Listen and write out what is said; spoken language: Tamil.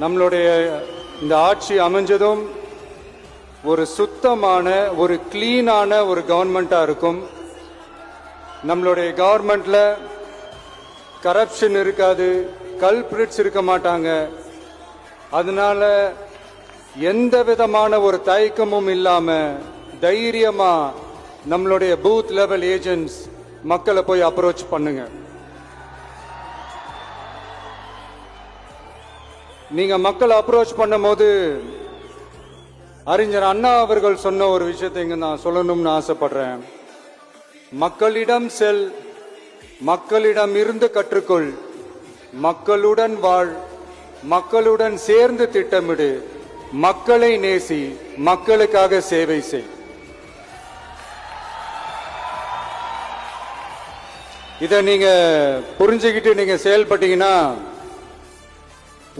நம்மளுடைய இந்த ஆட்சி அமைஞ்சதும் ஒரு சுத்தமான ஒரு கிளீனான ஒரு கவர்மெண்ட்டாக இருக்கும். நம்மளுடைய கவர்மெண்ட்ல கரப்ஷன் இருக்காது கல்பிரிட்ஸ் இருக்க மாட்டாங்க. அதனால எந்த விதமான ஒரு தயக்கமும் இல்லாம தைரியமா நம்மளுடைய பூத் லெவல் ஏஜென்ட்ஸ் மக்களை போய் அப்ரோச் பண்ணுங்க. நீங்க மக்கள் அப்ரோச் பண்ணும்போது அறிஞர் அண்ணா அவர்கள் சொன்ன ஒரு விஷயத்தை இங்க நான் சொல்லணும்னு ஆசைப்படுறேன். மக்களிடம் செல் மக்களிடம் இருந்து கற்றுக்கொள் மக்களுடன் வாழ் மக்களுடன் சேர்ந்து திட்டமிடு மக்களை நேசி மக்களுக்காக சேவை செய். இதை நீங்க புரிஞ்சுக்கிட்டு நீங்க செயல்பட்டீங்கன்னா